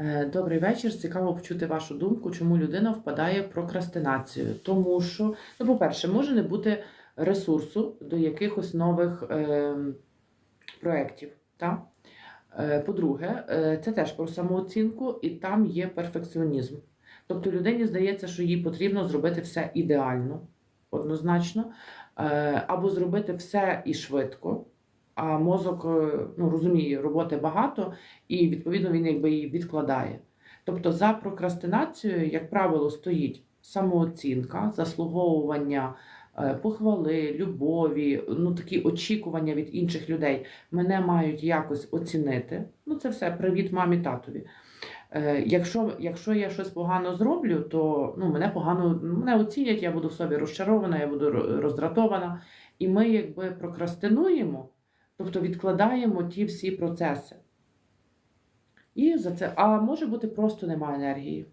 Е, Добрий вечір. Цікаво почути вашу думку, чому людина впадає в прокрастинацію. Тому що, ну, по-перше, може не бути ресурсу до якихось нових е, проєктів. Та? Е, по-друге, е, це теж про самооцінку, і там є перфекціонізм. Тобто людині здається, що їй потрібно зробити все ідеально, однозначно, е, або зробити все і швидко. А мозок е, ну, розуміє, роботи багато, і відповідно він якби її відкладає. Тобто за прокрастинацією, як правило, стоїть самооцінка, заслуговування е, похвали, любові, ну такі очікування від інших людей. Мене мають якось оцінити. Ну, це все привіт мамі, татові. Е, Якщо, якщо я щось погано зроблю, то ну, мене погано мене оцінять, я буду в собі розчарована, я буду роздратована. І ми якби прокрастинуємо, тобто відкладаємо ті всі процеси. І за це, а може бути просто немає енергії.